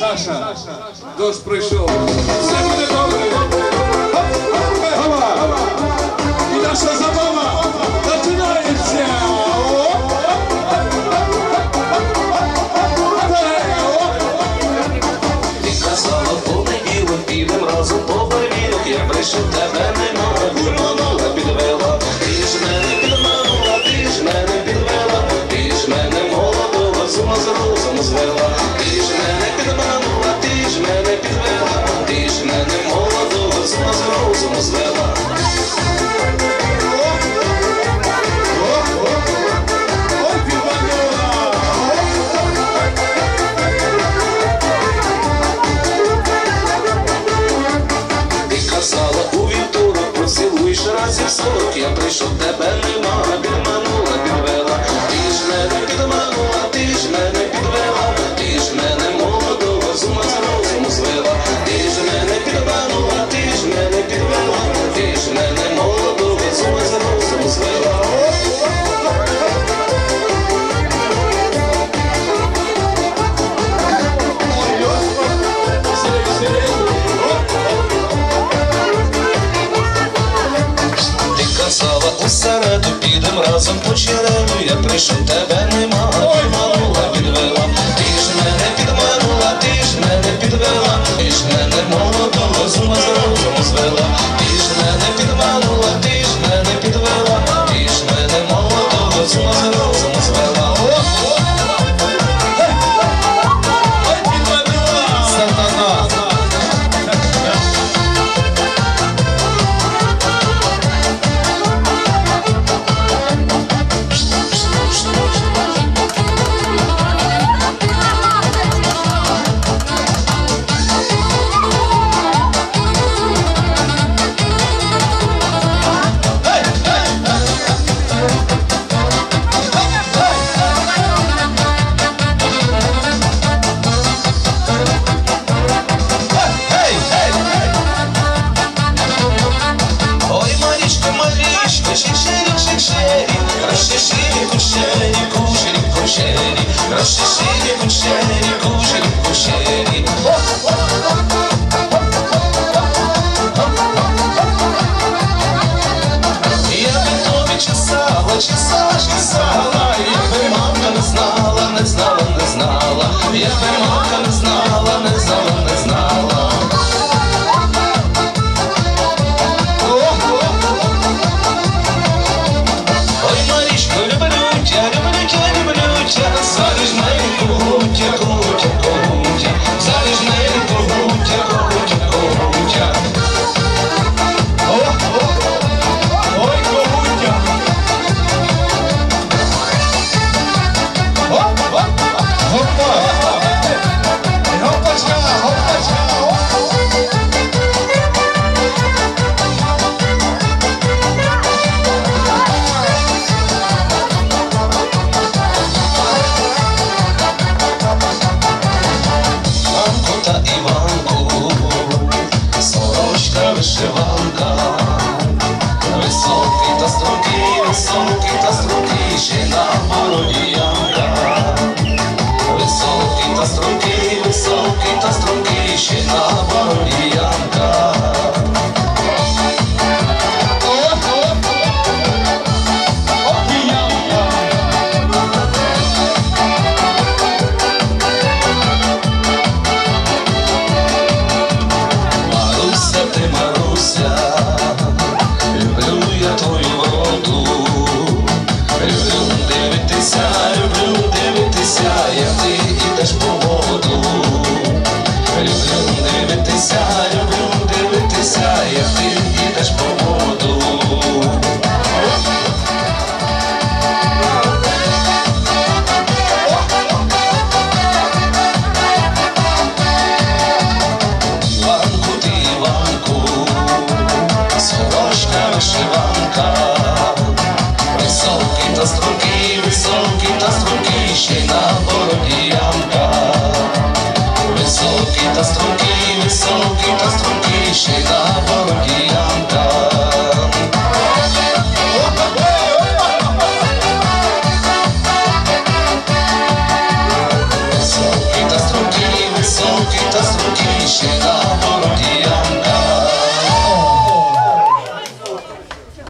Саша, дощ прийшов. Все буде добре. І наша забава починається. Вікна слава полетіли, підем разом по повірок. Я прийшов тебе нема вірманула підвела. Ти ж мене підманула, ти мене підвела, ти ж мене молодила, сума з розуму звела. разом у я прийшов тебе нема. Proszę siebie uczenie, użyj uczenie Я би тобі чесала, чесала, чесала Якби мамка не знала, не знала, не знала. Якби мамка не знала. дивитися, люблю дивитися, як ти. Astro Kishida Bhagavad